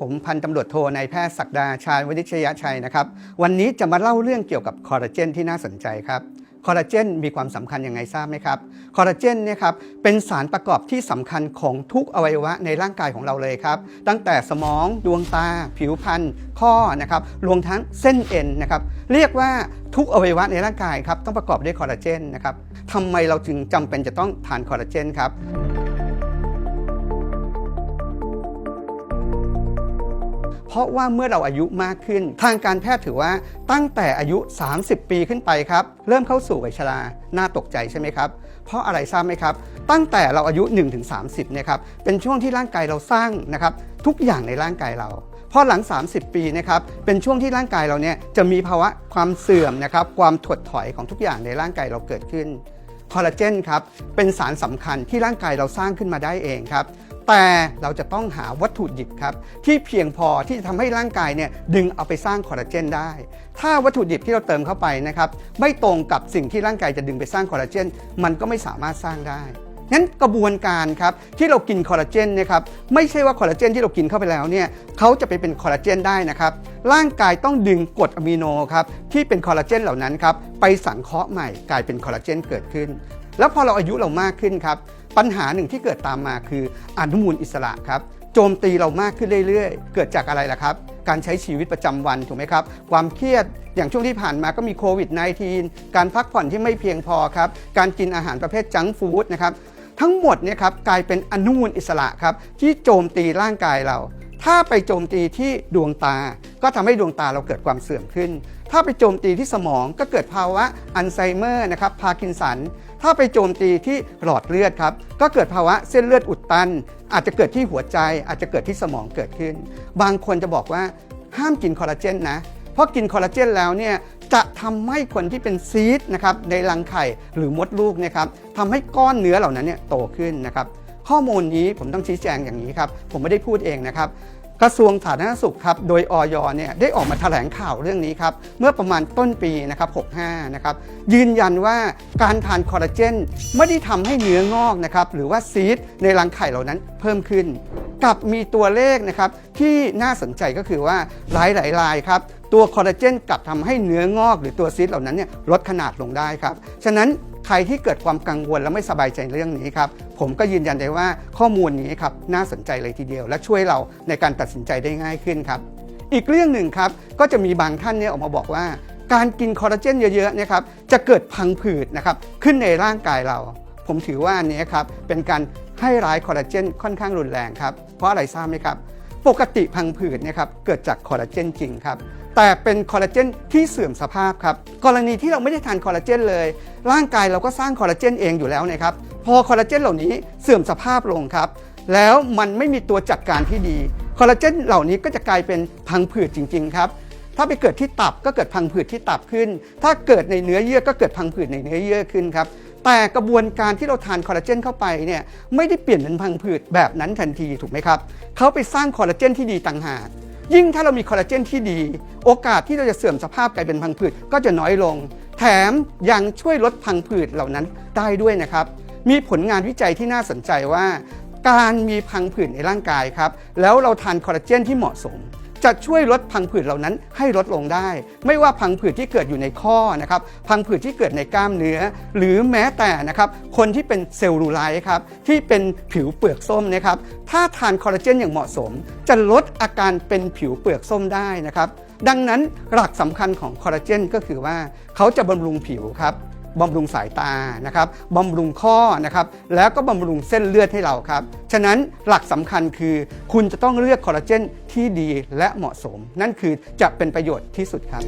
ผมพันตำรวจโทนายแพทย์ศักดาชาญวณิชยชัยนะครับ วันนี้จะมาเล่าเรื่องเกี่ยวกับคอลลาเจนที่น่าสนใจครับคอลลาเจนมีความสำคัญยังไงทราบไหมครับคอลลาเจนเนี่ยครับเป็นสารประกอบที่สำคัญของทุกอวัยวะในร่างกายของเราเลยครับ ตั้งแต่สมองดวงตา ผิวพรรณข้อนะครับรวมทั้งเส้นเอ็นนะครับเรียกว่าทุกอวัยวะในร่างกายครับต้องประกอบด้วยคอลลาเจนนะครับทำไมเราจึงจำเป็นจะต้องทานคอลลาเจนครับ เพราะว่าเมื่อเราอายุมากขึ้น ทางการแพทย์ถือว่าตั้งแต่อายุ 30 ปีขึ้นไปครับ เริ่มเข้าสู่วัยชราน่าตกใจใช่ไหมครับ เพราะอะไรทราบไหมครับ ตั้งแต่เราอายุ 1-30เนี่ยครับเป็นช่วงที่ร่างกายเราสร้างนะครับทุกอย่างในร่างกายเราพอหลัง 30 ปีนะครับเป็นช่วงที่ร่างกายเราเนี่ยจะมีภาวะความเสื่อมนะครับความถดถอยของทุกอย่างในร่างกายเราเกิดขึ้นคอลลาเจนครับเป็นสารสำคัญที่ร่างกายเราสร้างขึ้นมาได้เองครับ แต่เราจะต้องหาวัตถุดิบครับที่เพียงพอที่จะทำให้ร่างกายเนี่ยดึงเอาไปสร้างคอลลาเจนได้ ถ้าวัตถุดิบที่เราเติมเข้าไปนะครับไม่ตรงกับสิ่งที่ร่างกายจะดึงไปสร้างคอลลาเจนมันก็ไม่สามารถสร้างได้งั้นกระบวนการครับที่เรากินคอลลาเจนนะครับไม่ใช่ว่าคอลลาเจนที่เรากินเข้าไปแล้วเนี่ยเขาจะไปเป็นคอลลาเจนได้นะครับร่างกายต้องดึงกรดอะมิโนครับที่เป็นคอลลาเจนเหล่านั้นครับไปสังเคราะห์ใหม่กลายเป็นคอลลาเจนเกิดขึ้น แล้วพอเราอายุเรามากขึ้นครับ ปัญหาหนึ่งที่เกิดตามมาคืออนุมูลอิสระครับโจมตีเรามากขึ้นเรื่อยๆ เกิดจากอะไรล่ะครับ การใช้ชีวิตประจำวันถูกไหมครับ ความเครียดอย่างช่วงที่ผ่านมาก็มีโควิด -19 การพักผ่อนที่ไม่เพียงพอครับ การกินอาหารประเภทจังฟู้ดนะครับ ทั้งหมดเนี่ยครับกลายเป็นอนุมูลอิสระครับ ที่โจมตีร่างกายเรา ถ้าไปโจมตีที่ดวงตา ก็ทำให้ดวงตาเราเกิดความเสื่อมขึ้น ถ้าไปโจมตีที่สมองก็เกิดภาวะอัลไซเมอร์นะครับ พาร์กินสัน ถ้าไปโจมตีที่หลอดเลือดครับ ก็เกิดภาวะเส้นเลือดอุดตัน อาจจะเกิดที่หัวใจ อาจจะเกิดที่สมองเกิดขึ้น บางคนจะบอกว่าห้ามกินคอลลาเจนนะ เพราะกินคอลลาเจนแล้วเนี่ยจะทำให้คนที่เป็นซีสต์นะครับในรังไข่หรือมดลูกนะครับทำให้ก้อนเนื้อเหล่านั้นเนี่ยโตขึ้นนะครับข้อมูลนี้ผมต้องชี้แจงอย่างนี้ครับ ผมไม่ได้พูดเองนะครับ กระทรวงสาธารณสุขครับโดยออยเนี่ยได้ออกมาแถลงข่าวเรื่องนี้ครับเมื่อประมาณต้นปีนะครับ65นะครับยืนยันว่าการทานคอลลาเจนไม่ได้ทำให้เนื้องอกนะครับหรือว่าซีสต์ในรังไข่เหล่านั้นเพิ่มขึ้นกับมีตัวเลขนะครับที่น่าสนใจก็คือว่าหลายหลายรายครับตัวคอลลาเจนกลับทำให้เนื้องอกหรือตัวซีสต์เหล่านั้นเนี่ยลดขนาดลงได้ครับฉะนั้น ใครที่เกิดความกังวลและไม่สบายใจเรื่องนี้ครับผมก็ยืนยันได้ว่าข้อมูลนี้ครับน่าสนใจเลยทีเดียว และช่วยเราในการตัดสินใจได้ง่ายขึ้นครับอีกเรื่องหนึ่งครับก็จะมีบางท่านเนี่ยออกมาบอกว่า การกินคอลลาเจนเยอะๆนะครับจะเกิดพังผืดนะครับขึ้นในร่างกายเรา ผมถือว่าอันนี้ครับเป็นการให้ร้ายคอลลาเจนค่อนข้างรุนแรงครับเพราะอะไรทราบไหมครับ ปกติพังผืดนะครับเกิดจากคอลลาเจนจริงครับ แต่เป็นคอลลาเจนที่เสื่อมสภาพครับกรณีที่เราไม่ได้ทานคอลลาเจนเลย ร่างกายเราก็สร้างคอลลาเจนเองอยู่แล้วนะครับพอคอลลาเจนเหล่านี้เสื่อมสภาพลงครับแล้วมันไม่มีตัวจัดการที่ดี คอลลาเจนเหล่านี้ก็จะกลายเป็นพังผืดจริง ๆ ครับ ถ้าไปเกิดที่ตับก็เกิดพังผืดที่ตับขึ้น ถ้าเกิดในเนื้อเยื่อก็เกิดพังผืดในเนื้อเยื่อขึ้นครับ แต่กระบวนการที่เราทานคอลลาเจนเข้าไปเนี่ยไม่ได้เปลี่ยนเป็นพังผืดแบบนั้นทันทีถูกไหมครับ เขาไปสร้างคอลลาเจนที่ดีต่างหาก ยิ่งถ้าเรามีคอลลาเจนที่ดี โอกาสที่เราจะเสื่อมสภาพกลายเป็นพังผืดก็จะน้อยลง แถมยังช่วยลดพังผืดเหล่านั้นได้ด้วยนะครับ มีผลงานวิจัยที่น่าสนใจว่า การมีพังผืดในร่างกายครับ แล้วเราทานคอลลาเจนที่เหมาะสม จะช่วยลดพังผืดเหล่านั้นให้ลดลงได้ ไม่ว่าพังผืดที่เกิดอยู่ในข้อนะครับพังผืดที่เกิดในกล้ามเนื้อ หรือแม้แต่นะครับคนที่เป็นเซลลูไลท์ครับที่เป็นผิวเปลือกส้มนะครับถ้าทานคอลลาเจนอย่างเหมาะสม จะลดอาการเป็นผิวเปลือกส้มได้นะครับดังนั้นหลักสำคัญของคอลลาเจนก็คือว่าเขาจะบำรุงผิวครับ บำรุงสายตานะครับบำรุงข้อนะครับแล้วก็บำรุงเส้นเลือดให้เราครับ ฉะนั้นหลักสำคัญคือ คุณจะต้องเลือกคอลลาเจนที่ดีและเหมาะสม นั่นคือจะเป็นประโยชน์ที่สุดครับ